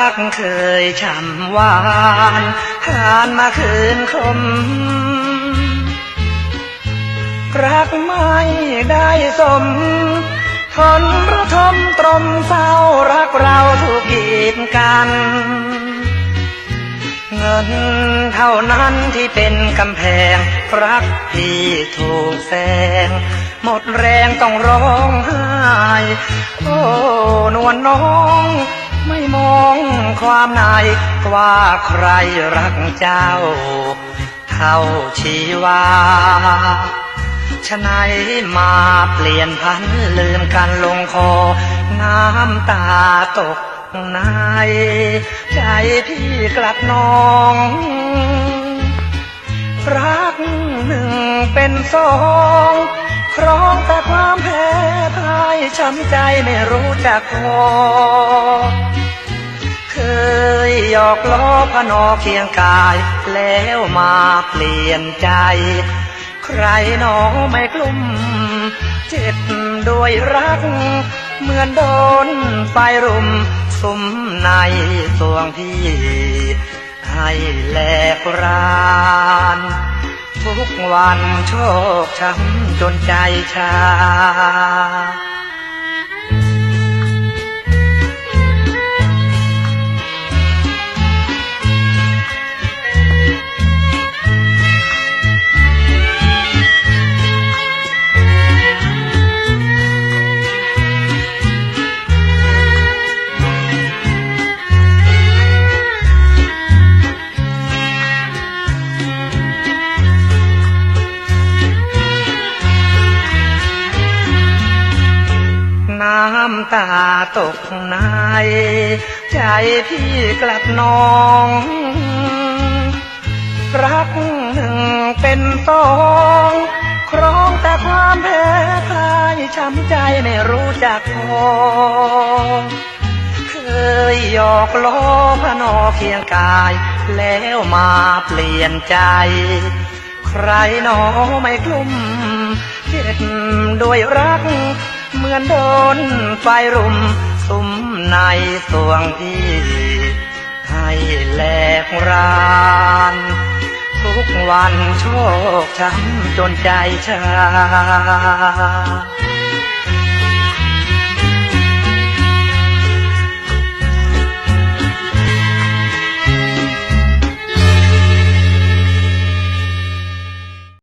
รักเคยช่ำหวานผ่านมาคืนคม รักไม่ได้สม ทนระทมตรมเศร้ารักเราถูกกีดกัน เงินเท่านั้นที่เป็นกำแพง รักที่ถูกแซงหมดแรงต้องร้องไห้ โอ้ นวลน้อง ไม่มองความในว่าใครรักเจ้า เท่าชีวาฉะไหนมาเปลี่ยนพันลืมกันลงคอ น้ำตาตกในใจพี่กลับนอง รักหนึ่งเป็นสองครองแต่ความแพ้พ่ายช้ำใจไม่รู้จักพอ หยอกล้อพนอเคียงกาย แล้วมาเปลี่ยนใจ ใครหนอไม่กลุ่ม เจ็บด้วยรัก เหมือนโดนไฟรุม สุมในสวงพี่ ให้แหลกรานทุกวันโชคช้ำจนใจชาำตาตกใน ใจพี่กลับนอง รักหนึ่งเป็นสองครองแต่ความแพ้พ่ายช้ำใจไม่รู้จักพอเคยหยอกล้อพนอเคียงกาย แล้วมาเปลี่ยนใจ ใครหนอไม่กลุ่มเจ็บด้วยรัก เหมือนโดนไฟรุมสุมในสวงที่ให้แหลกรานทุกวันโชคช้ำจนใจชา